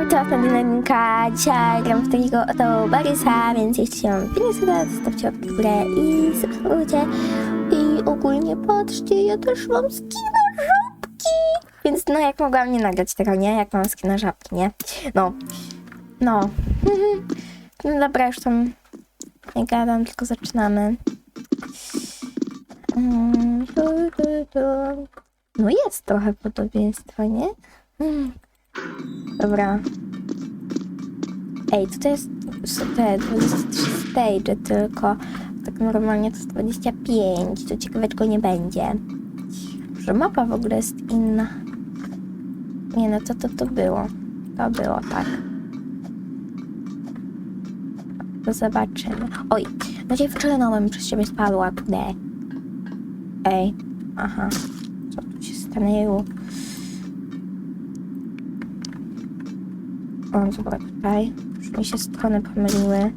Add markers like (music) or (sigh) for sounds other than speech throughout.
witam na Dynamika. Dzisiaj gram w takiego oto Barysa, więc jeśli się wam film spodoba, zostawcie łapkę w górę i subskrybujcie. I ogólnie patrzcie, ja też mam skina żabki. Więc no, jak mogłam nie nagrać tego, nie? Jak mam skina żabki, nie? No. No. (laughs) No dobra, już tam nie gadam, tylko zaczynamy. Mm. No jest trochę podobieństwa, nie? Dobra. Ej, tutaj jest te 23 stage tylko. Tak normalnie to jest 25. To ciekawego nie będzie. Że mapa w ogóle jest inna. Nie no, to to, to było. To było, tak. To zobaczymy. Oj, no dziewczyno mi przez ciebie spadła, kurde. Ej, aha. Co tu się stanęło? O, zobacz tutaj. Już mi się strony pomyliły.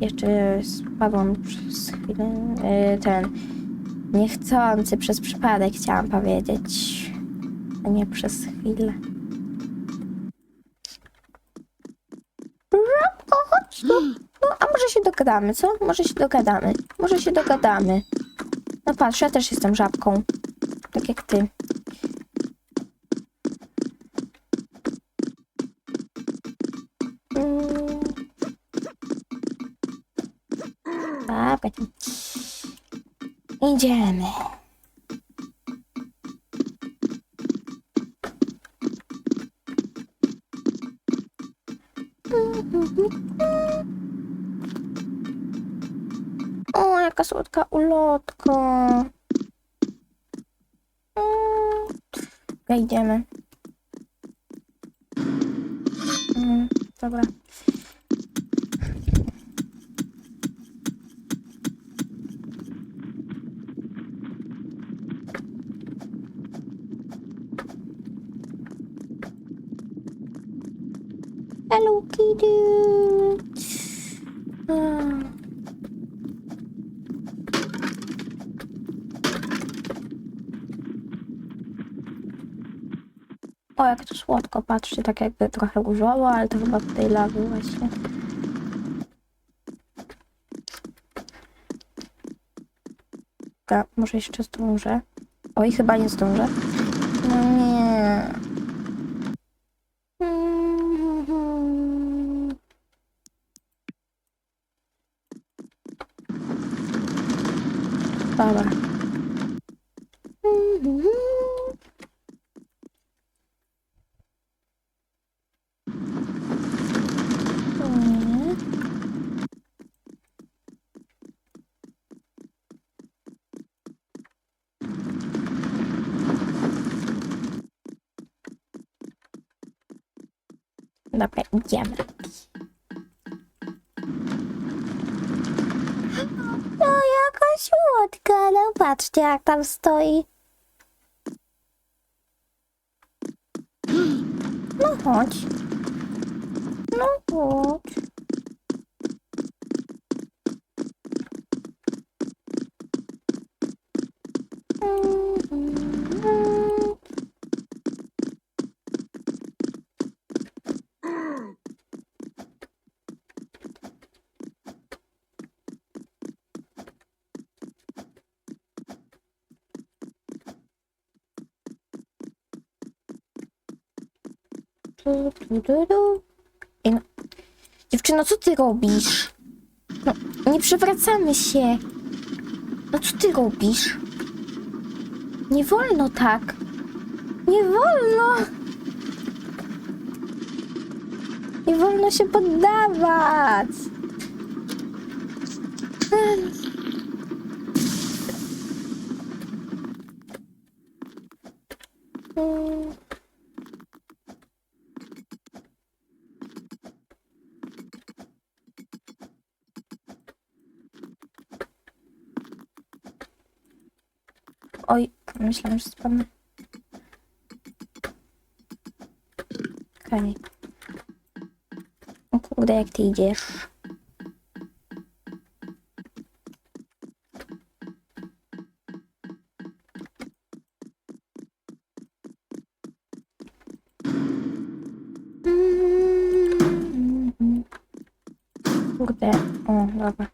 Jeszcze spadłam przez chwilę. Yy, ten. Niechcący, przez przypadek chciałam powiedzieć. A nie przez chwilę. No, a może się dogadamy, co? Może się dogadamy. Może się dogadamy. No patrz, ja też jestem żabką. Tak jak ty. Idziemy. O, jaka słodka ulotka. Mm. Idziemy. Mm, dobra. Hello, kitty. O, jak to słodko, patrzcie, tak jakby trochę urzało, ale to chyba tej lawy właśnie. Dobra, może jeszcze zdążę. Oj, chyba nie zdążę. No nie. Dobra. Nie. Dobra, idziemy. No, jaka słodka, no patrzcie jak tam stoi. No chodź. No chodź. Tu, tu, tu, tu. Ej, no. Dziewczyno, co ty robisz? No, nie przewracamy się. No co ty robisz? Nie wolno tak. Nie wolno. Nie wolno się poddawać. Mm. Oj, myślałam, że spadnę. Okej. O kurde, jak ty idziesz? Kurde, o, dobra.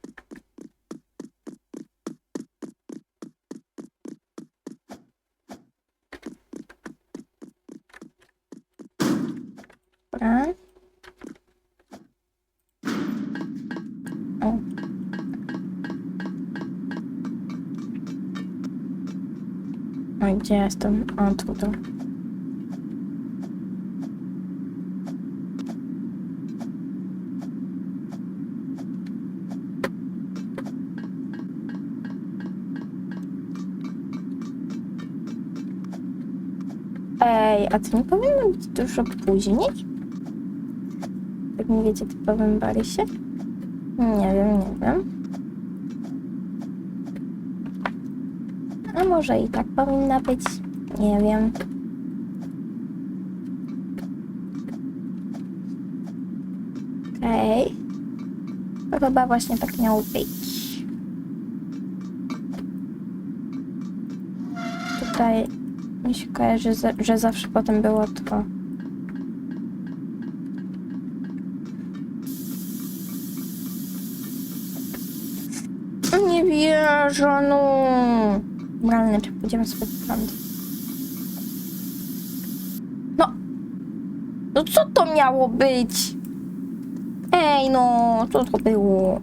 Dobra. O. No gdzie jestem? O, tutaj. Ej, a to nie powinno być dużo później? Nie wiecie, typowym Barysie? Nie wiem, nie wiem. A może i tak powinna być? Nie wiem. Okej. To chyba właśnie tak miało być. Tutaj mi się kojarzy, że zawsze potem było to. Nie wierzę, no. Moralny, czy pójdziemy sobie stąd? No. No co to miało być? Ej, no, co to było?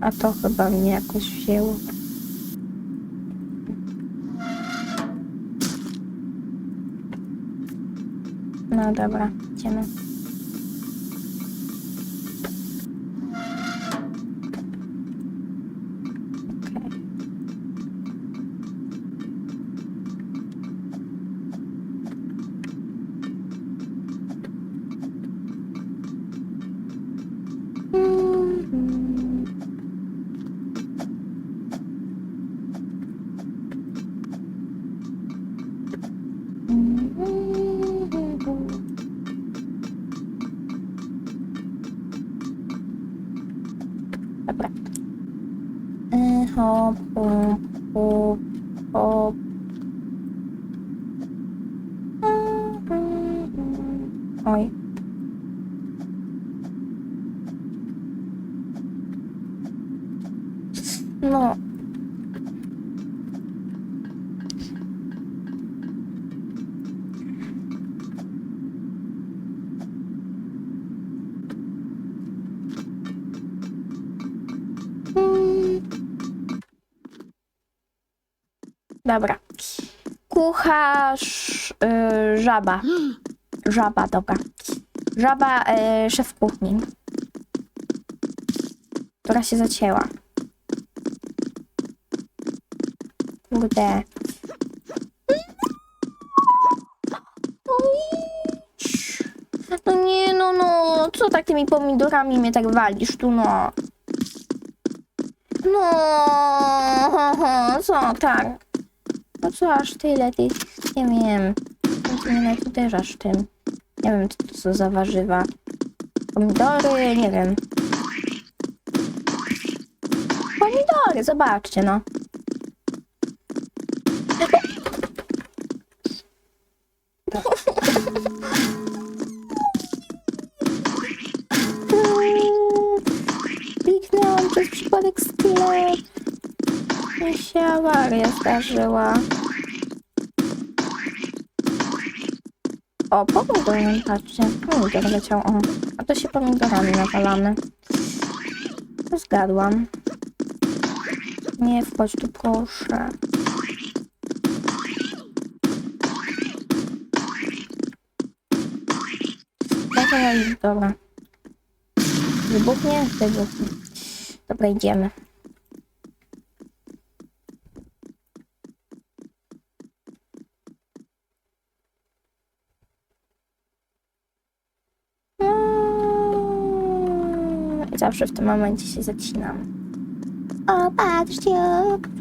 A to chyba mnie jakoś wzięło. No dobra, idziemy. Oj. No. Dobra. Kucharz, y, żaba. (gasps) Żaba, dobra. Żaba, y, szef kuchni. Która się zacięła. Kurde. No nie, no, no. Co tak tymi pomidorami mnie tak walisz tu, no? No, co tak? No co aż tyle tych, nie wiem. No to mnie uderzasz tym. Nie wiem, co to są za warzywa. Pomidory, nie wiem. Pomidory, zobaczcie, no. Kliknęłam przez przypadek sklep. Mi się awaria zdarzyła. O, pomidor, patrzcie. Pomidor leciał, o. A to się pomidorami nawalamy. To zgadłam. Nie wchodź tu, proszę. Dobra, dobra. Wybuchnie? Wybuchnie. Dobra, idziemy. Zawsze w tym momencie się zacinam. O, patrzcie,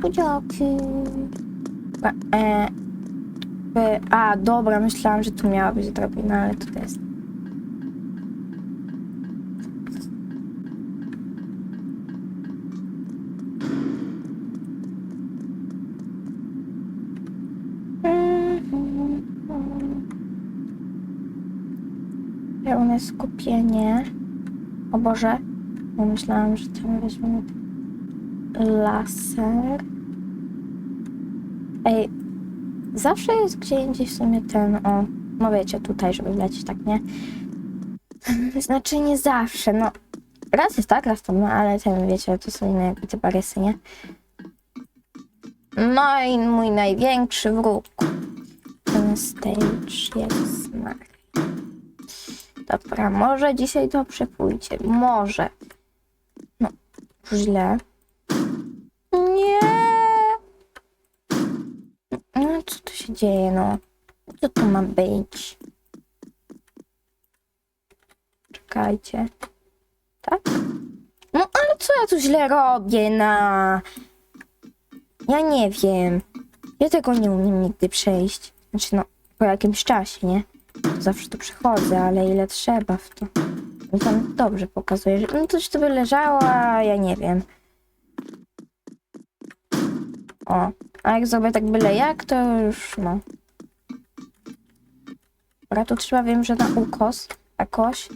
pudziaki. E, e, a, dobra, myślałam, że tu miała być drobina, ale to jest. Pełne skupienie. O Boże. Myślałam, że tam weźmiemy laser. Ej, zawsze jest gdzie indziej w sumie ten, o, no wiecie, tutaj, żeby wlecieć, tak, nie? (laughs) Znaczy nie zawsze, no. Raz jest tak, raz to no, ale ten, wiecie, to są inne te barysy, nie? No i mój największy wróg. Ten stage jest na... Dobra, może dzisiaj dobrze pójdzie. Może. Źle. Nie. No, co tu się dzieje, no? Co to ma być? Czekajcie. Tak? No, ale co ja tu źle robię, na... Ja nie wiem. Ja tego nie umiem nigdy przejść. Znaczy, no, po jakimś czasie, nie? Zawsze tu przychodzę, ale ile trzeba w to. I tam dobrze pokazuje, że no coś tu by leżało, a ja nie wiem. O, a jak zrobię tak byle jak, to już no. Dobra, tu trzeba wiem, że na ukos jakoś.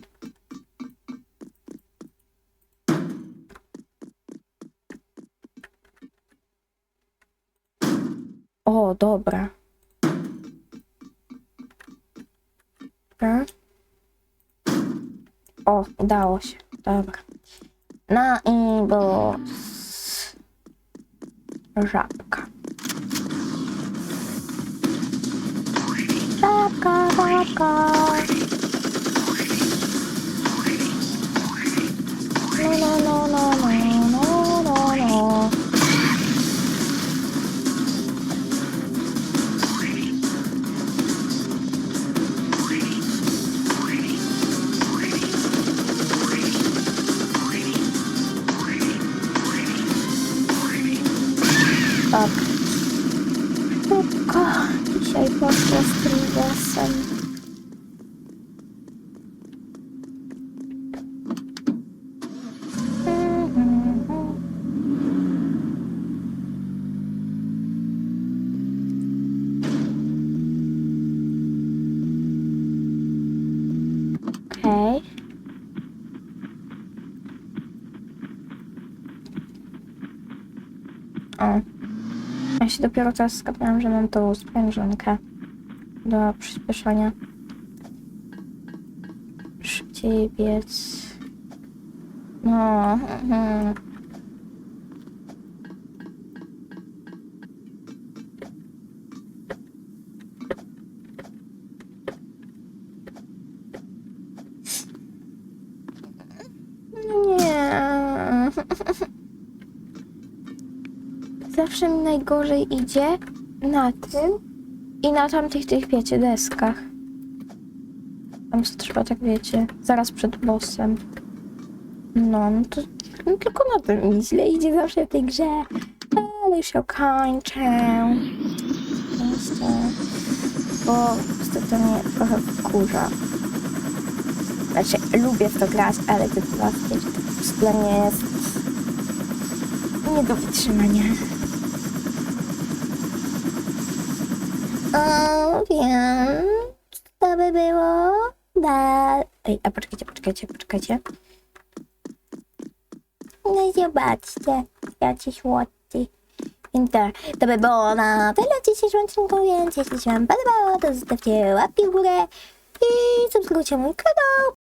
O, dobra. Dobra. O, udało się. Dobra. Na i bo żabka. Żabka, żabka. No, no, no, no, no, się dopiero teraz skapnęłam, że mam tą sprężynkę do przyspieszania. Szybciej biec. No. mhm. Zawsze mi najgorzej idzie na tym i na tamtych tych, wiecie, deskach. Tam trzeba, tak wiecie, zaraz przed bossem. No, no to no, tylko na tym mi źle idzie zawsze w tej grze. Ale już ją kończę. Bo niestety mnie trochę wkurza. Znaczy, lubię to grać, ale to dla dla mnie jest nie do wytrzymania. O, wiem. Co by było? Da... Ej, a poczekajcie, poczekajcie, poczekajcie. No zobaczcie, jakie słodki. Więc to, to by było na tyle w dzisiejszym odcinku, więc jeśli się wam podobało, to zostawcie łapki w górę i subskrybujcie mój kanał.